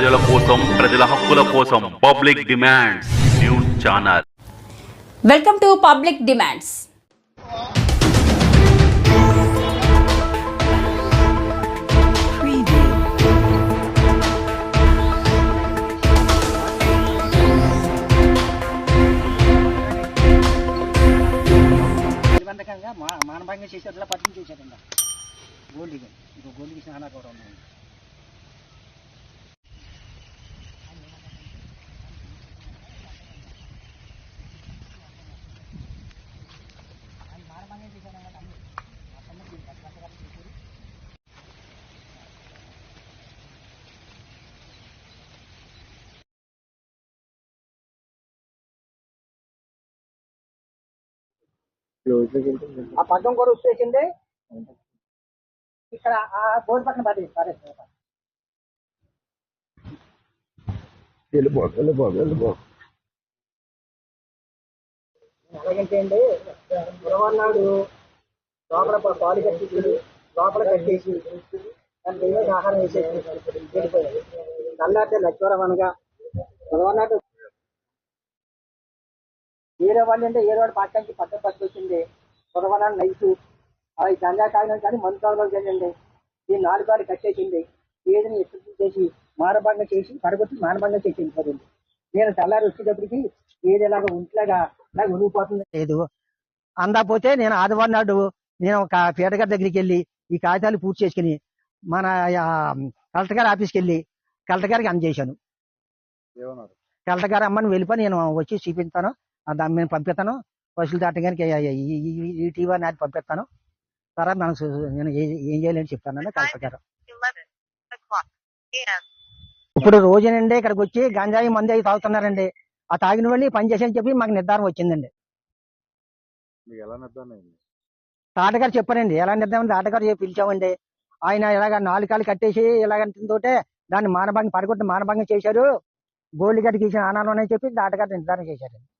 ప్రజల కోసం ప్రజల హక్కుల కోసం public demands news channel. Welcome to public demands. నిర్బంధకంగా మా మానభంగం చేసేట్లా పట్టుకుని చేశారండి గోల్డ్కి ఇంకో గోల్డ్కి స్నానా కూడా ఉన్నాయి ఆ పగ్గం కూడా వచ్చేసింది ఇక్కడ ఆ బోర్డు పక్కన పడి సరే వెళ్ళిపో వెళ్ళిపో వెళ్ళిపో ఎలాగంటే అండి గురవన్నాడు లోపల పాలు కట్టేసి లోపల కట్టేసి ఏదో ఆహారం వేసేసి వెళ్ళిపోయాడు. నల్లాటే లక్ష్వరం అనగా గురవన్నాడు ఏదో వాళ్ళు అంటే ఏదో వాడు పక్కకి పక్కన పట్టుకొచ్చింది. గురవన్నాడు నైట్ అవి గంజా తాగినాడు కానీ మందు తాగలేదు కదండి ఈ నాలుగు కాలు కట్టేసింది. ఏదని ఎత్తుకు చేసి మానభంగం చేసి పడగొట్టి మానభంగం చేసి వెళ్ళిపోతుంది నేను తెల్లారి వచ్చేటప్పటికి ఏది ఇలాగ ఒంట్లాగా నాకు ఉనిగిపోతుంది లేదు. అందకపోతే నేను ఆదివారం నాడు నేను ఒక పీటగారి దగ్గరికి వెళ్ళి ఈ కాగితాలు పూర్తి చేసుకుని మన కలెక్టర్ గారి ఆఫీస్కి వెళ్ళి కలెక్టర్ గారికి అందజేశాను. కలెక్టర్ గారు అమ్మని వెళ్ళిపోయి నేను వచ్చి చూపిస్తాను. దాన్ని నేను పంపిస్తాను. బస్సులు దాటగానికి ఈ టీవీ నాటి పంపిస్తాను. తర్వాత మనం నేను ఏ- చేయాలని చెప్తానని కలెక్టర్ గారు 11 o'clock a.m. ఇప్పుడు రోజునండి ఇక్కడికి వచ్చి గంజాయి మంది అవి తాగుతున్నారండి. ఆ తాగిన వాళ్ళు పని చేసేని చెప్పి మాకు నిర్ధారణ వచ్చిందండి. తాటగారు చెప్పారండి. ఎలా నిర్ధారణ? తాటగారు చెప్పి పిలిచామండి. ఆయన ఇలాగ నాలుగు కాలు కట్టేసి ఇలాగ తోటే దాన్ని మానభంగం పడగొట్టి మానభంగం చేశారు. గోల్డ్ గడికి ఇచ్చిన ఆనాలు అని చెప్పి తాటగారు నిర్ధారణ చేశారు